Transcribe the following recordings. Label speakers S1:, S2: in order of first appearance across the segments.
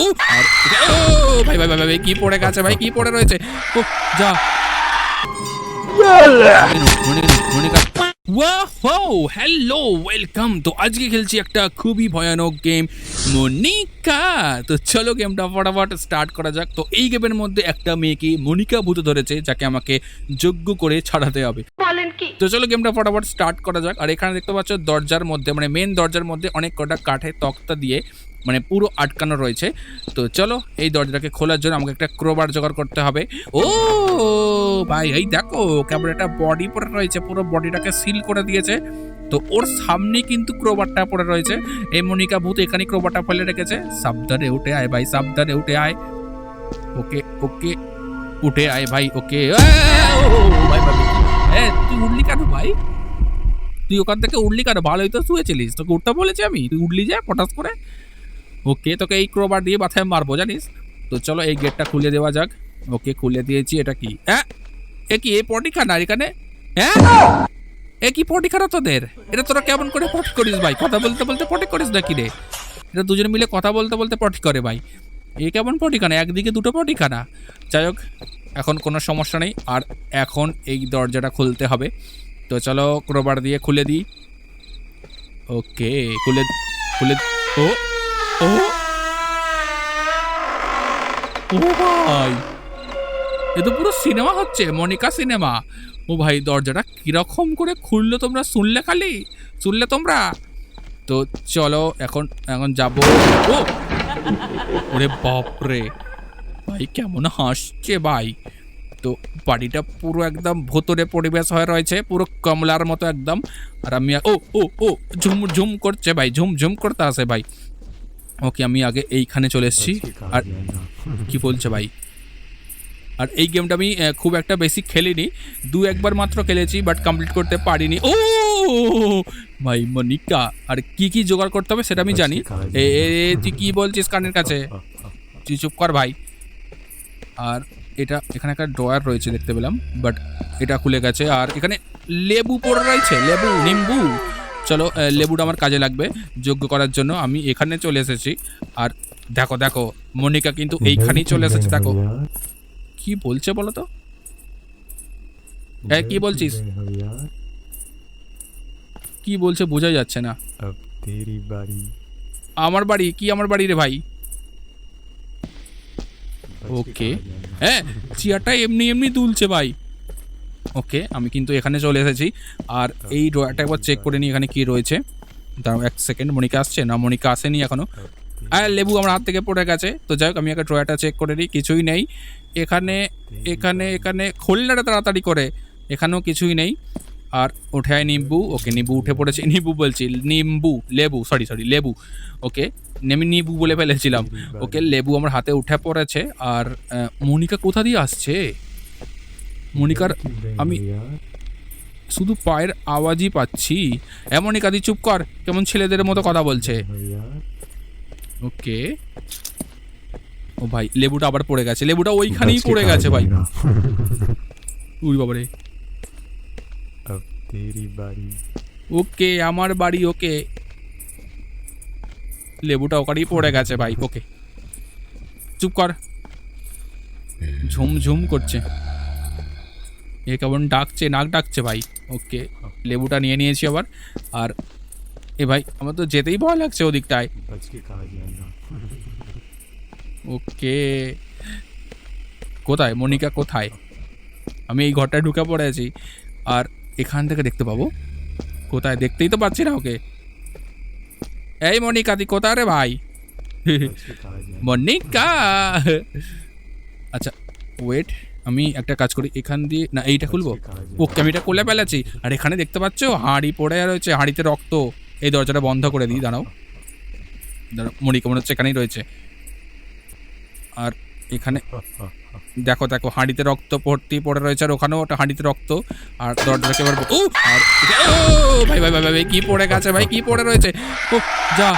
S1: ও আর ও ভাই ভাই ভাই কি পড়ে গেছে ভাই কি পড়ে রয়েছে? ও যা। Hello welcome. তো আজকে খেলছি একটা খুবই ভয়ানক গেম মনিকা। তো চলো গেমটা ফটাফট স্টার্ট করা যাক। তো এই গেমের মধ্যে একটা মেয়েকে মনিকা ভূত ধরেছে যাকে আমাকে যোগ্য করে ছাড়াতে হবে। তো চলো গেমটা ফটাফট স্টার্ট করা যাক। আর এখানে দেখতে পাচ্ছ দরজার মধ্যে মানে মেন দরজার মধ্যে অনেক কটা কাঠের তক্তা দিয়ে মানে পুরো আটকানো রয়েছে। তো চলো, এই দরজাটাকে খোলার জন্য আমাকে একটা ক্রোবার জোগাড় করতে হবে। ও, ভাই, এই দেখো কেমন একটা বডি পড়ে রয়েছে, পুরো বডিটাকে সিল করে দিয়েছে। তো ওর সামনে কিন্তু ক্রোবারটা পড়ে রয়েছে। এই মনিকা ভূত এখানে ক্রোবারটা ফেলে রেখেছে। সাবধানে উঠে আয় ভাই, সাবধানে উঠে আয়। ওকে ওকে, উঠে আয় ভাই, ওকে। ভাই ভাই তুই উঠলি কেন ভাই? তুই ওখান থেকে উঠলি কেন? ভালোই তো শুয়েছিলিস, তোকে উঠতে বলেছি আমি। তুই উঠলি যা পটাস করে? ওকে, তোকে এই ক্রোবার দিয়ে মাথায় মারবো, জানিস? তো চলো এই গেটটা খুলে দেওয়া যাক। ওকে, খুলে দিয়েছি, এটা কি? হ্যাঁ? এ কি এই পটিখানা এখানে? হ্যাঁ? এ কি পটিখানা তোদের? এটা তোরা কেমন করে পটি করিস ভাই? কথা বলতে বলতে পটি করিস নাকি রে? এটা দুজন মিলে কথা বলতে বলতে পটি করে ভাই। এ কেমন পটিখানা একদিকে দুটো পটিখানা যাই হোক, এখন কোনো সমস্যা নেই। আর এখন এই দরজাটা খুলতে হবে। তো চলো ক্রোবার দিয়ে খুলে দিই। ওকে, খুলে খুলে, ও! ও? ভাই। এ তো পুরো সিনেমা হচ্ছে মনিকা সিনেমা। ও ভাই দরজাটা কীরকম করে খুললো তোমরা শুনলে খালি? শুনলে তোমরা? তো চলো এখন এখন যাব। ও! ওরে বাপরে। ভাই কেমন হাসছে ভাই। তো বাড়িটা পুরো একদম ভোতরে পরিবেশ হয়ে রয়েছে পুরো কমলার মতো একদম। আর আমি ও ও ও ঝুম ঝুম করছে ভাই ঝুম ঝুম করতে আসে ভাই। ওকে আমি আগে এইখানে চলে এসেছি। আর কি বলছে ভাই? আর এই গেমটা আমি খুব একটা বেশি খেলিনি। দু একবার মাত্র খেলেছি বাট কমপ্লিট করতে পারিনি। ও ভাই মনিকা আর কি কি জোগাড় করতে হবে সেটা আমি জানি। এ এ, এ, তুই কি বলছিস কানের কাছে? তুই চুপ কর ভাই। আর এটা এখানে একটা ড্রয়ার রয়েছে দেখতে পেলাম বাট এটা খুলে গেছে। আর এখানে লেবু পড়ে রয়েছে লেবু নিম্বু। চলো লেবুটা আমার কাজে লাগবে যোগ্য করার জন্য। আমি এখানে চলে এসেছি। আর দেখো দেখো মনিকা কিন্তু এইখানেই চলে এসেছে দেখো। কি বলছে বলো তো? হ্যাঁ কি বলছিস? কি বলছে বোঝা যাচ্ছে না। আমার বাড়ি? কি আমার বাড়ি রে ভাই?
S2: ওকে
S1: হ্যাঁ চেয়ারটা এমনি এমনি দুলছে ভাই। ওকে আমি কিন্তু এখানে চলে এসেছি। আর এই ড্রয়ারটা একবার চেক করে নিই এখানে কি রয়েছে। দাঁড়াও এক সেকেন্ড মনিকা আসছে? না মনিকা আসেনি
S2: এখনও
S1: আর লেবু আমার হাত থেকে পড়ে গেছে। তো যাই হোক আমি একটা ড্রয়ারটা চেক করে নিই কিছুই নেই। এখানে এখানে এখানে খোলনাটা তাড়াতাড়ি করে। এখানেও কিছুই নেই। আর ওঠায় নিম্বু। ওকে নিম্বু উঠে পড়েছে। নিম্বু বলছি নিম্বু লেবু সরি সরি লেবু। ওকে নেমি নিম্বু বলে ফেলেছিলাম। ওকে লেবু আমার হাতে উঠে পড়েছে। আর মনিকা কোথা দিয়ে আসছে? মনিকার আমি শুধু পায়ের আওয়াজই পাচ্ছি। হ্যাঁ, এমনই কাদি চুপ কর। কেমন ছেলেদের মতো কথা বলছে। ওকে। ও ভাই লেবুটা আবার পড়ে গেছে। লেবুটা ওইখানেই পড়ে গেছে ভাই। উই বাবারে। ওকে আমার বাড়ি ওকে। লেবুটা ওখানেই পড়ে গেছে ভাই ওকে। চুপ কর। ঝুমঝুম করছে। এ কেমন ডাকছে নাক ডাকছে ভাই। ওকে লেবুটা নিয়ে নিয়েছি আবার। আর এ ভাই আমার তো যেতেই ভয় লাগছে ওদিকটায়। ওকে কোথায়? মনিকা কোথায়? আমি এই ঘরটায় ঢুকে পড়ে আছি আর এখান থেকে দেখতে পাবো। কোথায়? দেখতেই তো পাচ্ছি না ওকে। এই মনিকা তুই কোথায় রে ভাই? মনিকা! আচ্ছা ওয়েট আমি একটা কাজ করি, এখান দিয়ে, না, এইটা খুলবো? ওকে, আমি এটা খুলে ফেলেছি। আর এখানে দেখতে পাচ্ছ, হাঁড়ি পড়ে রয়েছে, হাঁড়িতে রক্ত। এই দরজাটা বন্ধ করে দিই, দাঁড়াও। দাঁড়াও মরিকা মনে হচ্ছে, এখানেই রয়েছে। আর এখানে, দেখো দেখো, হাঁড়িতে রক্ত ভর্তি পড়ে রয়েছে, আর ওখানেও ওটা হাঁড়িতে রক্ত। আর দরজাকে এবার ও, আর ভাই ভাই ভাই ভাই, কী পড়ে গেছে, ভাই, কী পড়ে রয়েছে। ও, যা।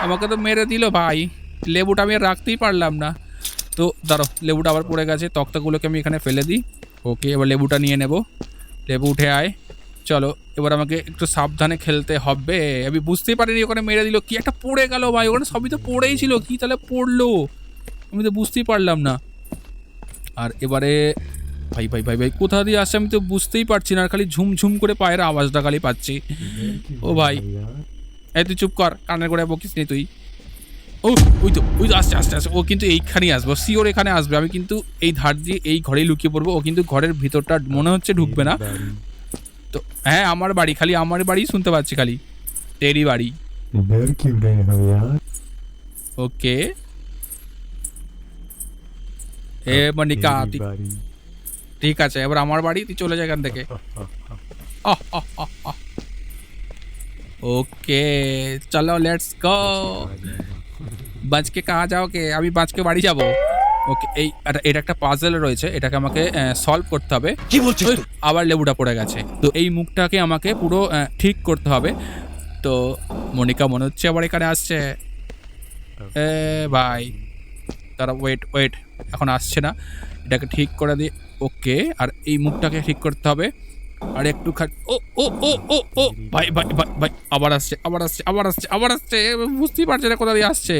S1: আমাকে তো মেরে দিল, ভাই। লেবুটা আমি রাখতেই পারলাম না। তো দাঁড়ো লেবুটা আবার পড়ে গেছে তক্তাগুলোকে আমি এখানে ফেলে দিই। ওকে এবার লেবুটা নিয়ে নেব। লেবু উঠে আয়। চলো এবার আমাকে একটু সাবধানে খেলতে হবে। আমি বুঝতেই পারিনি ওখানে মেরে দিল। কি একটা পড়ে গেল ভাই ওখানে সবই তো পড়েই ছিল। কি তাহলে পড়ল? আমি তো বুঝতেই পারলাম না। আর এবারে ভাই ভাই ভাই ভাই কোথা দিয়ে আসছে আমি তো বুঝতেই পারছি না আর খালি ঝুমঝুম করে পায়ের আওয়াজটা খালি পাচ্ছি। ও ভাই। এই তুই চুপ কর কানের করে বকিস নি তুই। ও ওই তো ওই তো আস্তে আস্তে আস্তে ও কিন্তু এইখানেই আসব। সিওর এখানে আসবে। আমি কিন্তু এই ধার দিয়ে এই ঘরেই লুকিয়ে পড়ব। ও কিন্তু ঘরের ভিতরটা মনে হচ্ছে ঢুকবে না। তো হ্যাঁ আমার বাড়ি খালি আমার বাড়ি শুনতে পাচ্ছি খালি। তেরি বাড়ি। ওকে। এ মানে
S2: মনিকা
S1: ঠিক আছে এবার আমার বাড়ি তুই চলে যায় এখান থেকে। ওকে চলো লেটস গো বাঁচকে কাহা যাওকে আমি বাজকে বাড়ি যাব। ওকে এই এটা- একটা পাজেল রয়েছে এটাকে আমাকে সলভ করতে হবে।
S3: কি বলছিস
S1: আবার লেবুটা পড়ে গেছে। তো এই মুখটাকে আমাকে পুরো ঠিক করতে হবে। তো মনিকা মনে হচ্ছে আবার এখানে আসছে। এ ভাই তারা ওয়েট ওয়েট এখন আসছে না। এটাকে ঠিক করে দিই ওকে আর এই মুখটাকে ঠিক করতে হবে। আর একটু খা ও ও ও ও ও, ভাই ভাই ভাই ভাই, আবার আসছে আবার আসছে আবার আসছে আবার আসছে, বুঝতেই পারছে না কোথা দিয়ে আসছে।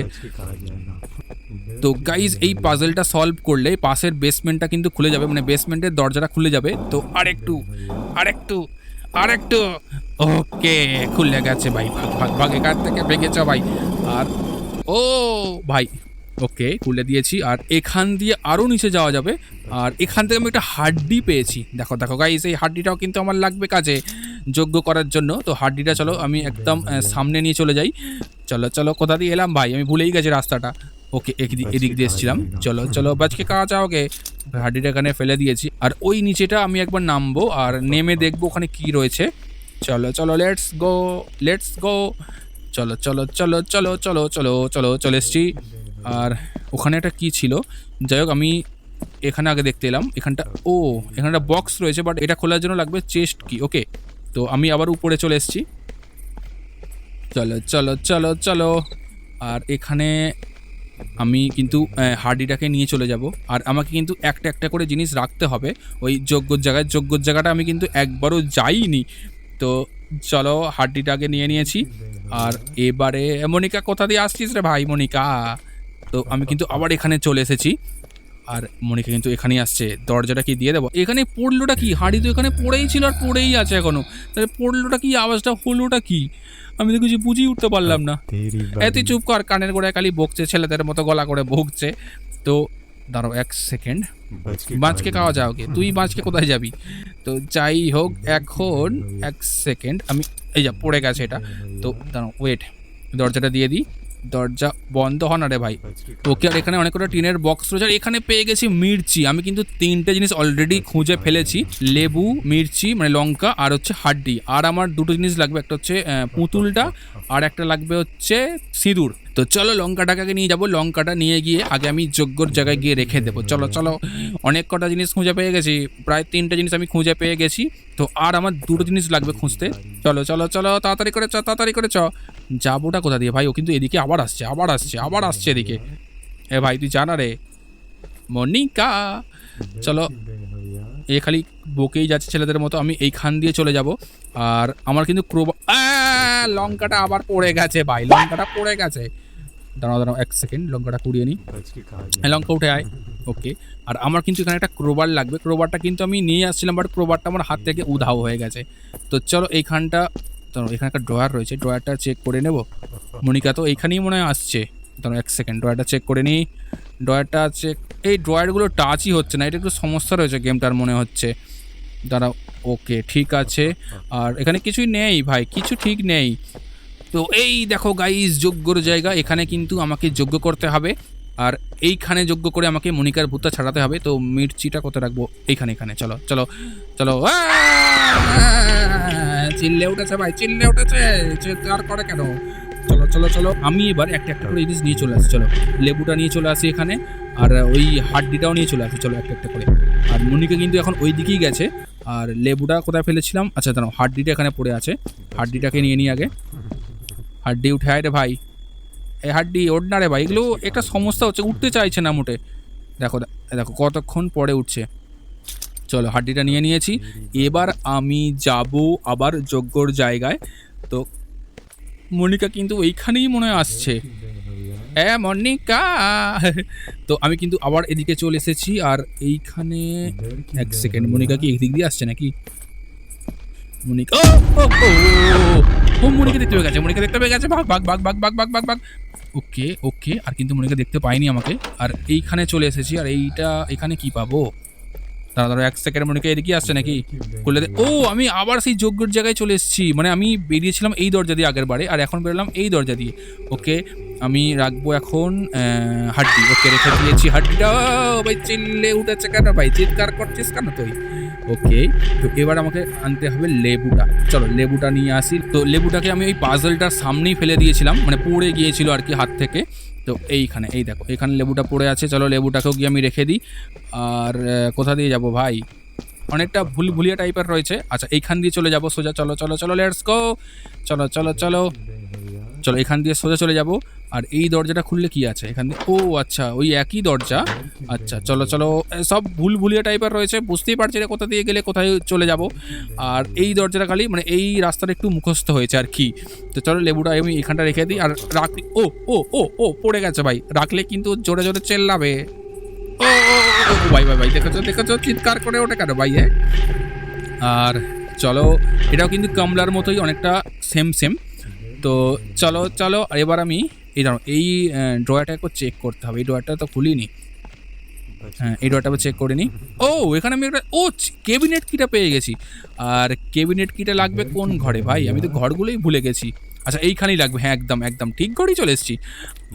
S1: তো গাইজ এই পাজেলটা সলভ করলে পাশের বেসমেন্টটা কিন্তু খুলে যাবে মানে বেসমেন্টের দরজাটা খুলে যাবে। তো আর একটু আর একটু আরেকটু আরেকটু, ওকে, খুলে গেছে ভাই, ভাগ ভাগ ভাগ, এখান থেকে ভেঙেছ ভাই। আর, ও, ভাই ওকে খুলে দিয়েছি। আর এখান দিয়ে আরও নিচে যাওয়া যাবে। আর এখান থেকে আমি একটা হাড্ডি পেয়েছি। দেখো দেখো গাইজ এই হাড্ডিটাও কিন্তু আমার লাগবে কাজে যোগ্য করার জন্য। তো হাড্ডিটা চলো আমি একদম সামনে নিয়ে চলে যাই। চলো চলো কোথা দিয়ে এলাম? ভাই আমি ভুলেই গেছি রাস্তাটা। ওকে এদিক এদিক দিয়ে এসেছিলাম। চলো চলো বাজকে কাজ ওকে। হাড্ডিটা এখানে ফেলে দিয়েছি। আর ওই নিচেটা আমি একবার নামবো আর নেমে দেখব ওখানে কি রয়েছে। চলো চলো লেটস গো লেটস গো চলো চলো চলো চলো চলো চলো চলো চলে এসছি। আর ওখানে একটা কি ছিল? যাই হোক আমি এখানে আগে দেখতে এলাম। এখানটা, ও, এখানে একটা বক্স রয়েছে বাট এটা খোলার জন্য লাগবে চেস্ট কি ওকে তো আমি আবার উপরে চলে এসেছি। চলো চলো চলো চলো। আর এখানে আমি কিন্তু হার্ডিটাকে নিয়ে চলে যাব। আর আমাকে কিন্তু একটা একটা করে জিনিস রাখতে হবে। ওই যোগ্যর জায়গায় যোগ্যর জায়গাটা আমি কিন্তু একবারও যাইনি। তো চলো হাড্ডিটাকে নিয়ে নিয়েছি। আর এবারে, মনিকা, কোথা দিয়ে আসছিস রে ভাই, মনিকা? তো আমি কিন্তু আবার এখানে চলে এসেছি। আর মনিকা কিন্তু এখানেই আসছে। দরজাটা কি দিয়ে দেবো? এখানে পড়লোটা কি? হাঁড়ি তো এখানে পড়েই ছিল আর পড়েই আছে এখনও। তাহলে পড়লোটা কি? আওয়াজটা হলোটা কি? আমি তো কিছু বুঝেই উঠতে পারলাম না।
S2: এতই
S1: চুপ কর কানের গোড়ায় খালি বকছে ছেলেদের মতো গলা করে বকছে। তো দাঁড়াও এক সেকেন্ড। বাঁচকে খাওয়া যাও তুই বাঁচকে কোথায় যাবি? তো যাই হোক এখন এক সেকেন্ড। আমি এই যা পড়ে গেছে এটা। তো দাঁড়াও ওয়েট দরজাটা দিয়ে দিই। দরজা বন্ধ হন আরে ভাই।
S2: আচ্ছা,
S1: ওকে আর এখানে অনেক কটা টিনের বক্স রয়েছে আর এখানে পেয়ে গেছি মির্চি। আমি কিন্তু তিনটে জিনিস অলরেডি খুঁজে ফেলেছি। লেবু মির্চি মানে লঙ্কা আর হচ্ছে হাড্ডি। আর আমার দুটো জিনিস লাগবে একটা হচ্ছে পুতুলটা আর একটা লাগবে হচ্ছে সিঁদুর। তো চলো লঙ্কাটাকে আগে নিয়ে যাব। লঙ্কাটা নিয়ে গিয়ে আগে আমি যোগ্যর জায়গায় গিয়ে রেখে দেবো। চলো চলো। অনেক কটা জিনিস খুঁজে পেয়ে গেছি। প্রায় তিনটা জিনিস আমি খুঁজে পেয়ে গেছি। তো আর আমার দুটো জিনিস লাগবে খুঁজতে। চলো চলো চলো। তাড়াতাড়ি করে চ তাড়াতাড়ি করে চ। যাবোটা কোথা দিয়ে? ভাই ও কিন্তু এদিকে আবার আসছে আবার আসছে আবার আসছে এদিকে। এ ভাই তুই জানা রে? মর্নিকা চলো। এ খালি বকেই যাচ্ছে ছেলেদের মতো আমি এইখান দিয়ে চলে যাব। আর আমার কিন্তু ক্রো লঙ্কাটা আবার পড়ে গেছে ভাই লঙ্কাটা পড়ে গেছে। দাঁড়াও দাঁড়াও এক সেকেন্ড লঙ্কাটা কুড়িয়ে নিই। হ্যাঁ, লঙ্কা উঠে আয়। ওকে আর আমার কিন্তু এখানে একটা ক্রোবার লাগবে। ক্রোবারটা কিন্তু আমি নিয়ে আসছিলাম বাট ক্রোবারটা আমার হাত থেকে উধাও হয়ে গেছে। তো চলো এইখানটা ধরো এখানে একটা ড্রয়ার রয়েছে ড্রয়ারটা চেক করে নেব। মনিকা, তো এইখানেই মনে হয় আসছে। ধরো এক সেকেন্ড ড্রয়ারটা চেক করে নিই। ড্রয়ারটা চেক এই ড্রয়ারগুলো টাচই হচ্ছে না, এটা একটু সমস্যা রয়েছে গেমটার মনে হচ্ছে। দাঁড়াও ওকে ঠিক আছে। আর এখানে কিছুই নেই ভাই, কিছু ঠিক নেই। তো এই দেখো গাইজ যোগ্যর জায়গা, এখানে কিন্তু আমাকে যোগ্য করতে হবে। আর এইখানে যোগ্য করে আমাকে মনিকার ভূতটা ছাড়াতে হবে। তো মির্চিটা কত রাখব? এইখানে, এখানে, চলো চলো চলো! চিল্লে উঠেছে ভাই, চিল্লে উঠেছে। চিৎকার করে কেন? চলো চলো চলো। আমি এবার একটা একটা করে জিনিস নিয়ে চলে আসি, চলো। লেবুটা নিয়ে চলে আসি এখানে, আর ওই হাড্ডিটাও নিয়ে চলে আসি, চলো একটা একটা করে। আর মনিকা কিন্তু এখন ওই দিকেই গেছে, আর লেবুটা কোথায় ফেলেছিলাম? আচ্ছা দাঁড়াও, হাড্ডিটা এখানে পড়ে আছে। হাড্ডিটাকে নিয়ে নিই আগে। হাড্ডি, উঠে আয় রে ভাই। এই হাড্ডি, ওঠ না রে ভাই। এগুলো একটা সমস্যা হচ্ছে, উঠতে চাইছে না মোটে। দেখো দেখো, কতক্ষণ পরে উঠছে। চলো হাড্ডিটা নিয়ে নিয়েছি। এবার আমি যাব আবার যজ্ঞর জায়গায়। তো মনিকা কিন্তু এইখানেই মনে আসছে। হ্যাঁ মনিকা। তো আমি কিন্তু আবার এদিকে চলে এসেছি আর এইখানে এক সেকেন্ড, মনিকা কি এদিক দিয়ে আসছে নাকি? মনিকা, ও মনিকা দেখতে পেয়ে গেছে, মনিকা দেখতে পেয়ে গেছে। ভাগ ভাগ ভাগ ভাগ ভাগ ভাগ ভাগ ভাগ। ওকে ওকে, আর কিন্তু মনিকা দেখতে পাইনি আমাকে। আর এইখানে চলে এসেছি, আর এইটা এখানে কি পাবো? দাঁড়া দাঁড়া এক সেকেন্ড মনিকা এদিকে আসছে নাকি? খুলে দে ও, আমি আবার সেই যোগ্যর জায়গায় চলে এসেছি। মানে আমি বেরিয়েছিলাম এই দরজা দিয়ে আগের বারে, আর এখন বেরোলাম এই দরজা দিয়ে। ওকে, আমি রাখব এখন হাড্ডি। ওকে, রেখে দিয়েছি হাড্ডিটা। ভাই, চিল্লে উঠেছে কেন ভাই? চিৎকার করছিস কেন তুই? ওকে, তো এবার আমাকে আনতে হবে লেবুটা। চলো, লেবুটা নিয়ে আসি। তো লেবুটাকে আমি ওই পাজলটার সামনেই ফেলে দিয়েছিলাম মানে পড়ে গিয়েছিল আর কি হাত থেকে। তো এইখানে, এই দেখো, এখানে লেবুটা পড়ে আছে। চলো লেবুটাকেও গিয়ে আমি রেখে দিই। আর কোথা দিয়ে যাব ভাই? অনেকটা ভুল ভুলিয়া টাইপের রয়েছে। আচ্ছা এইখান দিয়ে চলে যাব সোজা। চলো চলো চলো লেটস গো চলো চলো চলো। চলো, এখান দিয়ে সোজা চলে যাব। আর এই দরজাটা খুললে কি আছে? এখান দিয়ে ও আচ্ছা ওই একই দরজা? আচ্ছা চলো চলো সব ভুল ভুলিয়া টাইপের রয়েছে। বুঝতেই পারছি না কোথা দিয়ে গেলে কোথায় চলে যাব। আর এই দরজাটা খালি মানে এই রাস্তাটা একটু মুখস্থ হয়েছে আর কি। তো চলো, লেবুটা আমি এখানটা রেখে দিই। আর রাখ ও ও ও ও, পড়ে গেছে ভাই। রাখলে কিন্তু জোরে জোরে চেল্লাবে। ও ভাই ভাই ভাই, দেখেছ দেখেছ? চিৎকার করে ওঠে কেন ভাই হ্যাঁ? আর চলো, এটাও কিন্তু কামলার মতোই অনেকটা সেম সেম তো চলো চলো, এবার আমি এই দাঁড়ো এই ড্রয়ারটা একবার চেক করতে হবে। এই ড্রয়ারটা তো খুলিনি। হ্যাঁ এই ড্রয়ারটা চেক করে নিই ও, এখানে আমি একটা, ও কেবিনেট কিটা পেয়ে গেছি। আর কেবিনেট কিটা লাগবে কোন ঘরে ভাই? আমি তো ঘরগুলোই ভুলে গেছি। আচ্ছা এইখানেই লাগবে। হ্যাঁ একদম একদম, ঠিক ঘরেই চলে এসেছি।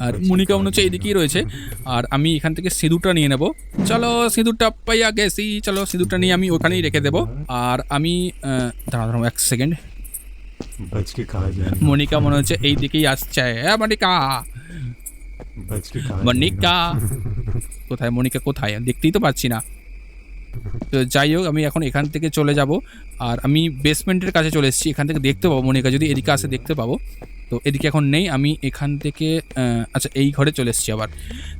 S1: আর মনিকা মনে হচ্ছে এইদিকেই রয়েছে। আর আমি এখান থেকে সিঁদুরটা নিয়ে নেব। চলো, সিঁদুরটা পাইয়া গেছি। চলো, সিঁদুরটা নিয়ে আমি ওখানেই রেখে দেবো। আর আমি দাঁড়াও দাঁড়াও, এক সেকেন্ড
S2: আজকে
S1: মনিকা মনে হচ্ছে এই দিকেই আসছে হ্যাঁ মনিকা মনিকা কোথায় মনিকা কোথায় দেখতেই তো পাচ্ছি না। তো যাই হোক আমি এখন এখান থেকে চলে যাব আর আমি বেসমেন্টের কাছে চলে এসেছি এখান থেকে দেখতে পাবো মনিকা যদি এদিকে আসে দেখতে পাবো তো এদিকে এখন নেই আমি এখান থেকে আচ্ছা এই ঘরে চলে এসেছি আবার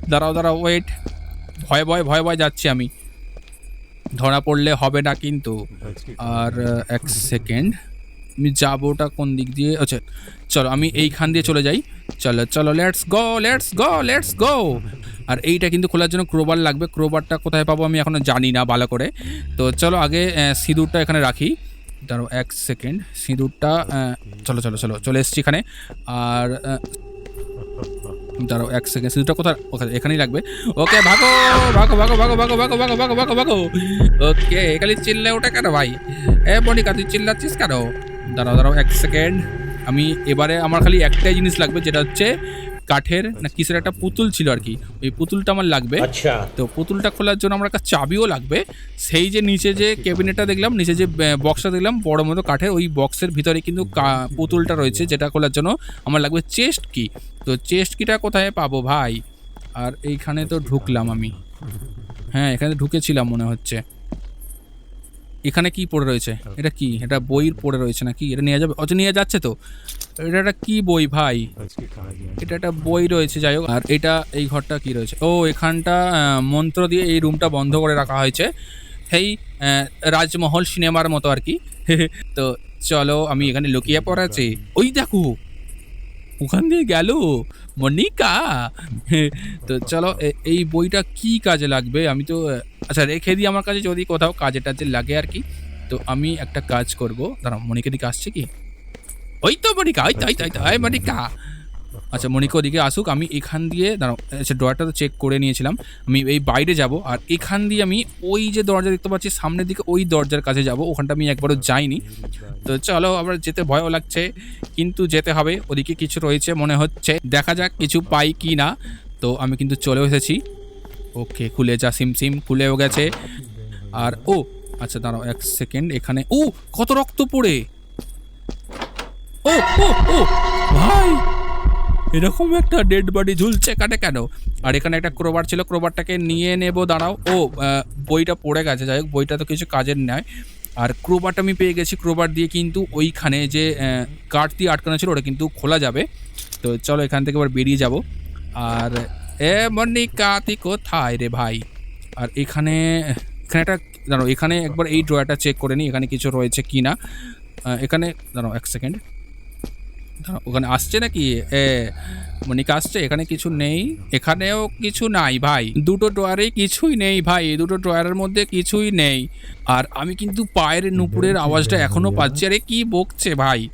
S1: দাঁড়াও দাঁড়াও ওয়েট ভয় ভয় ভয় ভয় যাচ্ছি আমি ধরা পড়লে হবে না কিন্তু আর এক সেকেন্ড আমি যাবোটা কোন দিক দিয়ে? আচ্ছা চলো আমি এইখান দিয়ে চলে যাই। চলো চলো let's go let's go let's go আর এইটা কিন্তু খোলার জন্য ক্রোবার লাগবে। ক্রোবারটা কোথায় পাবো আমি এখনও জানি না ভালো করে। তো চলো আগে সিঁদুরটা এখানে রাখি। দাঁড়ো এক সেকেন্ড সিঁদুরটা চলো চলো চলো, চলে এসছি এখানে। আর দাঁড়াও এক সেকেন্ড সিঁদুরটা কোথায়? ওখানে, এখানেই লাগবে। ওকে, ভাগো ভাগো ভাগো ভাগো ভাগো ভাগো ভাগো ভাগো ভাগো ভাগো। ওকে খালি চিল্লে ওটা কেন ভাই? এ, বনিকা, তুই চিল্লাচ্ছিস কেন? দাঁড়াও দাঁড়াও এক সেকেন্ড আমি এবারে আমার খালি একটাই জিনিস লাগবে যেটা হচ্ছে কাঠের না কিসের একটা পুতুল ছিল আর কি। ওই পুতুলটা আমার লাগবে।
S3: আচ্ছা।
S1: তো পুতুলটা খোলার জন্য আমার একটা চাবিও লাগবে। সেই যে নিচে যে আচ্ছা। ক্যাবিনেটটা দেখলাম নিচে যে বক্সটা দেখলাম বড় মতো কাঠের ওই বক্সের ভিতরে কিন্তু পুতুলটা রয়েছে যেটা খোলার জন্য আমার লাগবে চেস্ট কি তো চেস্ট কিটা কোথায় পাবো ভাই? আর এইখানে তো ঢুকলাম আমি। হ্যাঁ এখানে ঢুকেছিলাম মনে হচ্ছে। এখানে কি পড়ে রয়েছে? এটা কি? এটা বই পড়ে রয়েছে নাকি? এটা নিয়ে যাবে? আচ্ছা নিয়ে যাচ্ছে তো। এটা একটা কি বই ভাই? এটা একটা বই রয়েছে যাই হোক। আর এটা এই ঘরটা কি রয়েছে? ও এখানটা মন্ত্র দিয়ে এই রুমটা বন্ধ করে রাখা হয়েছে। সেই রাজমহল সিনেমার মতো আর কি। তো চলো আমি এখানে লুকিয়ে পড়াছি ওই দেখো ওখান দিয়ে গেল? মনিকা? তো চলো এই বইটা কি কাজে লাগবে? আমি তো আচ্ছা রেখে দিই আমার কাছে, যদি কোথাও কাজে টাজে লাগে আর কি। তো আমি একটা কাজ করব। দাঁড়া মনিকা দিকে আসছে কি? ওই তো মনিকা, ওই তো ওই তো ওই তো মনিকা। আচ্ছা মনিকা ওদিকে আসুক, আমি এখান দিয়ে, দাঁড়াও আচ্ছা ড্রয়ারটা তো চেক করে নিয়েছিলাম। আমি এই বাইরে যাব, আর এখান দিয়ে আমি ওই যে দরজা দেখতে পাচ্ছি, সামনের দিকে ওই দরজার কাছে যাব, ওখানটা আমি একবারও যাইনি। তো চলো, আবার যেতে ভয়ও লাগছে, কিন্তু যেতে হবে, ওদিকে কিছু রয়েছে মনে হচ্ছে। দেখা যাক কিছু পাই কি না। তো আমি কিন্তু চলেও এসেছি। ওকে, খুলে যা, সিম সিম খুলেও গেছে। আর, ও আচ্ছা দাঁড়াও এক সেকেন্ড, এখানে ও কত রক্ত পড়ে। ও ও ও, ভাই! এরকম একটা ডেড বডি ঝুলছে কাটে কেন? আর এখানে একটা ক্রোবার ছিল ক্রোবারটাকে নিয়ে নেব, দাঁড়াও। ও বইটা পড়ে গেছে, যাই হোক, বইটা তো কিছু কাজের নয়। আর ক্রোবারটা আমি পেয়ে গেছি ক্রোবার দিয়ে কিন্তু ওইখানে যে কাঠ দিয়ে আটকানো ছিল, ওটা কিন্তু খোলা যাবে। তো চলো এখান থেকে এবার বেরিয়ে যাব। আর, এ মনিকা, তুই কোথায় রে ভাই? আর এখানে এখানে একটা, দাঁড়াও, এখানে একবার এই ড্রয়ারটা চেক করে নিই এখানে কিছু রয়েছে কি না এখানে, দাঁড়াও এক সেকেন্ড ওখানে আসছে নাকি? এ মনিকা আসছে এখানে কিছু নেই এখানেও কিছু নাই ভাই। দুটো ড্রয়ারে কিছুই নেই ভাই দুটো ড্রয়ারের মধ্যে কিছুই নেই। আর আমি কিন্তু পায়ের নুপুরের আওয়াজটা এখনও পাচ্ছি। আরে কি বকছে ভাই?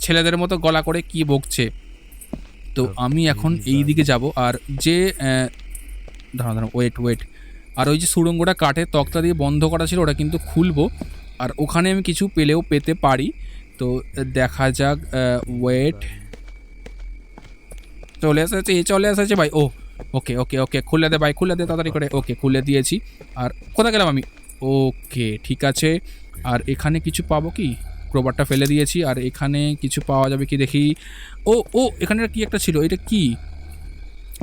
S1: ছেলেদের মতো গলা করে কি বকছে? তো আমি এখন এই দিকে যাব আর যে আহ, দাঁড়াও দাঁড়াও ওয়েট ওয়েট আর ওই যে সুড়ঙ্গটা কাঠের তক্তা দিয়ে বন্ধ করা ছিল ওটা কিন্তু খুলবো। আর ওখানে আমি কিছু পেলেও পেতে পারি। তো দেখা যাক ওয়েট চলে এসেছে চলে এসেছে ভাই। ও ওকে ওকে ওকে খুলে দে ভাই, খুলে দে তাড়াতাড়ি করে। ওকে খুলে দিয়েছি। আর কোথায় গেলাম আমি? ওকে ঠিক আছে। আর এখানে কিছু পাবো কি? ক্রোবারটা ফেলে দিয়েছি। আর এখানে কিছু পাওয়া যাবে কি দেখি? ও ও, এখানে কি একটা ছিল? এটা কি?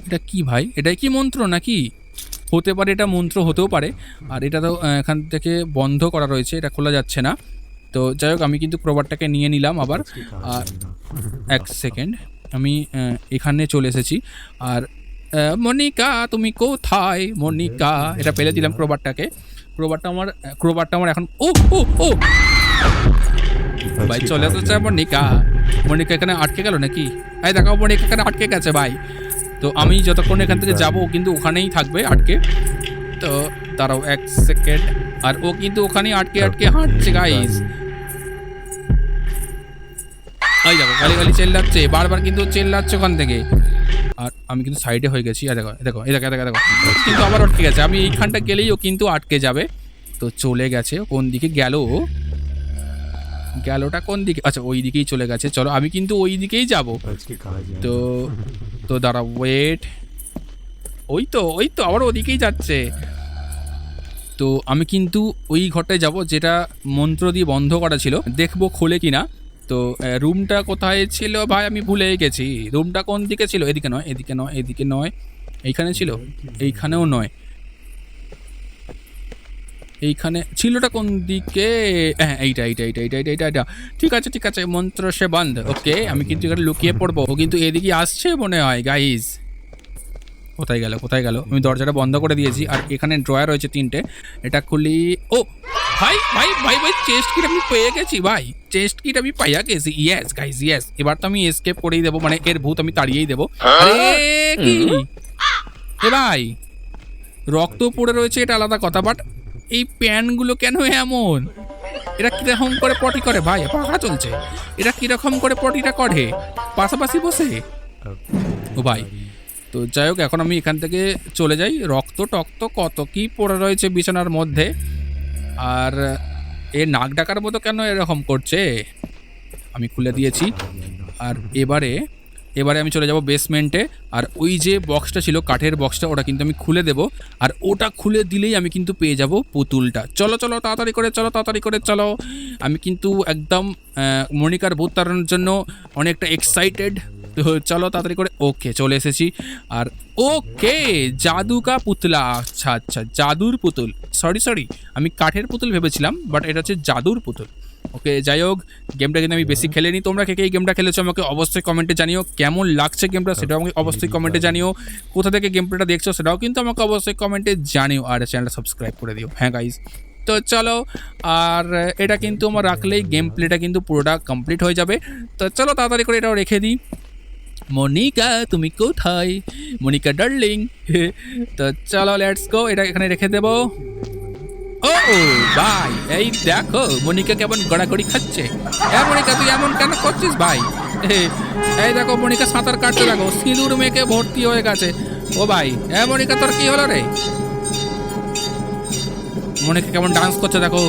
S1: এটা কি ভাই? এটাই কি মন্ত্র নাকি? হতে পারে এটা মন্ত্র, হতেও পারে। আর এটা তো এখান থেকে বন্ধ করা রয়েছে, এটা খোলা যাচ্ছে না। তো যাই হোক আমি কিন্তু প্রবারটাকে নিয়ে নিলাম আবার। আর এক সেকেন্ড আমি এখানে চলে এসেছি। আর মনিকা, তুমি কোথায়? মনিকা, এটা পেলে দিলাম ক্রোবারটাকে ক্রোবারটা আমার ক্রোবারটা আমার এখন, ও ও ও! ভাই, চলে এসেছে মনিকা। মনিকা এখানে আটকে গেল নাকি? ভাই দেখাও মনিকা এখানে আটকে গেছে ভাই। তো আমি যতক্ষণ এখান থেকে যাব কিন্তু ওখানেই থাকবে আটকে। তো তারাও এক সেকেন্ড আর ও কিন্তু ওখানেই আটকে আটকে হাঁটছে গাইজ ওই দেখো গালি গালি চেল্লাচ্ছে বারবার কিন্তু চেল্লাচ্ছে ওখান থেকে। আর আমি কিন্তু সাইডে হয়ে গেছি। দেখো দেখো এই দেখো দেখো দেখো। কিন্তু আবার আটকে গেছে। আমি এইখানটা গেলেই ও কিন্তু আটকে যাবে। তো চলে গেছে কোন দিকে গেল গেলটা কোন দিকে? আচ্ছা ওই দিকেই চলে গেছে। চলো আমি কিন্তু ওই দিকেই যাব। তো তো দাঁড়া ওয়েট ওই তো ওই তো আবার ওদিকেই যাচ্ছে। তো আমি কিন্তু ওই ঘরটায় যাব যেটা মন্ত্র দিয়ে বন্ধ করা ছিল। দেখব খোলে কিনা। তো রুমটা কোথায় ছিল ভাই? আমি ভুলে গেছি। রুমটা কোন দিকে ছিল? এদিকে নয় এদিকে নয় এদিকে নয়। এইখানে ছিল? এইখানেও নয়। এইখানে, ছিলটা কোন দিকে? হ্যাঁ এইটা এইটা এইটা এইটা এইটা এইটা ঠিক আছে ঠিক আছে, মন্ত্র সে বন্ধ। ওকে, আমি কিন্তু এখানে লুকিয়ে পড়ব। ও কিন্তু এদিকে আসছে মনে হয় গাইজ কোথায় গেল কোথায় গেল? আমি দরজাটা বন্ধ করে দিয়েছি। আর এখানে ড্রয়ার রয়েছে তিনটে। এটা খুলি ও! ভাই ভাই ভাই ভাই চেস্ট কিট আমি পেয়ে গেছি ভাই। চেস্ট কিট আমি পাইয়া গেছি। ইয়েস গাইজ ইয়েস এবার তো আমি এসকেপ করেই দেবো মানে এর ভূত আমি তাড়িয়েই দেবো। আরে কি? এ ভাই রক্ত পড়ে রয়েছে এটা আলাদা কথা বাট এই প্যানগুলো কেন এমন? এরা কীরকম করে পটি করে ভাই? পাখা চলছে। এরা কীরকম করে পটিটা করে? পাশাপাশি বসে? ও ভাই তো যাই হোক এখন আমি এখান থেকে চলে যাই। রক্ত টক্ত কত কি পড়ে রয়েছে বিছানার মধ্যে? আর এ নাক ডাকার মতো কেন এরকম করছে? আমি খুলে দিয়েছি। আর এবারে এবারে আমি চলে যাব বেসমেন্টে আর ওই যে বক্সটা ছিল, কাঠের বক্সটা ওটা কিন্তু আমি খুলে দেব। আর ওটা খুলে দিলেই আমি কিন্তু পেয়ে যাব পুতুলটা। চলো চলো, তাড়াতাড়ি করে, চলো, তাড়াতাড়ি করে, চলো। আমি কিন্তু একদম মনিকার ভূত তাড়ানোর জন্য অনেকটা এক্সাইটেড তো চলো তাড়াতাড়ি করে। ওকে চলে এসেছি। আর ওকে জাদু কা পুতলা। আচ্ছা আচ্ছা জাদুর পুতুল। সরি সরি আমি কাঠের পুতুল ভেবেছিলাম বাট এটা হচ্ছে জাদুর পুতুল। ওকে যাই হোক গেমটা কিন্তু আমি বেশি খেলেনি। তোমরা কে কে এই গেমটা খেলেছো আমাকে অবশ্যই কমেন্টে জানিও। কেমন লাগছে গেমটা সেটাও আমাকে অবশ্যই কমেন্টে জানিও। কোথা থেকে গেম প্লেটা দেখছ সেটাও কিন্তু আমাকে অবশ্যই কমেন্টে জানিও। আর চ্যানেলটা সাবস্ক্রাইব করে দিও। হ্যাঁ গাইজ তো চলো, আর এটা কিন্তু আমার রাখলেই গেম প্লেটা কিন্তু পুরোটা কমপ্লিট হয়ে যাবে। তো চলো তাড়াতাড়ি করে এটাও রেখে দিই। মনিকা তুমি কোথায়? মনিকা ডার্লিং। তো চলো লেটস গো এটা এখানে রেখে দেবো। ও ভাই এই দেখো মনিকা কেমন গড়াগড়ি খাচ্ছে। হ্যাঁ মনিকা তুই এমন কেন করছিস ভাই? এই দেখো মনিকা সাঁতার কাটতে দেখো সিঁদুর মেয়েকে ভর্তি হয়ে গেছে। ও ভাই হ্যাঁ মনিকা তোর কি হলো রে? মনিকা কেমন ডান্স করছে দেখো।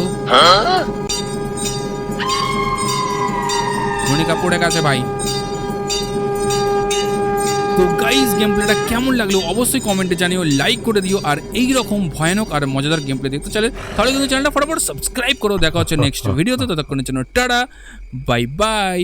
S1: মনিকা পড়ে গেছে ভাই। তো গাইজ গেম প্লেটা কেমন লাগল অবশ্যই কমেন্টে জানিও লাইক করে দিও আর এই রকম ভয়ানক আর মজাদার গেম প্লে দেখতে চলে তাহলে কিন্তু চ্যানেলটা ফটাফট সাবস্ক্রাইব করো। দেখা হচ্ছে নেক্সট ভিডিওতে ততক্ষণের জন্য টাটা বাই বাই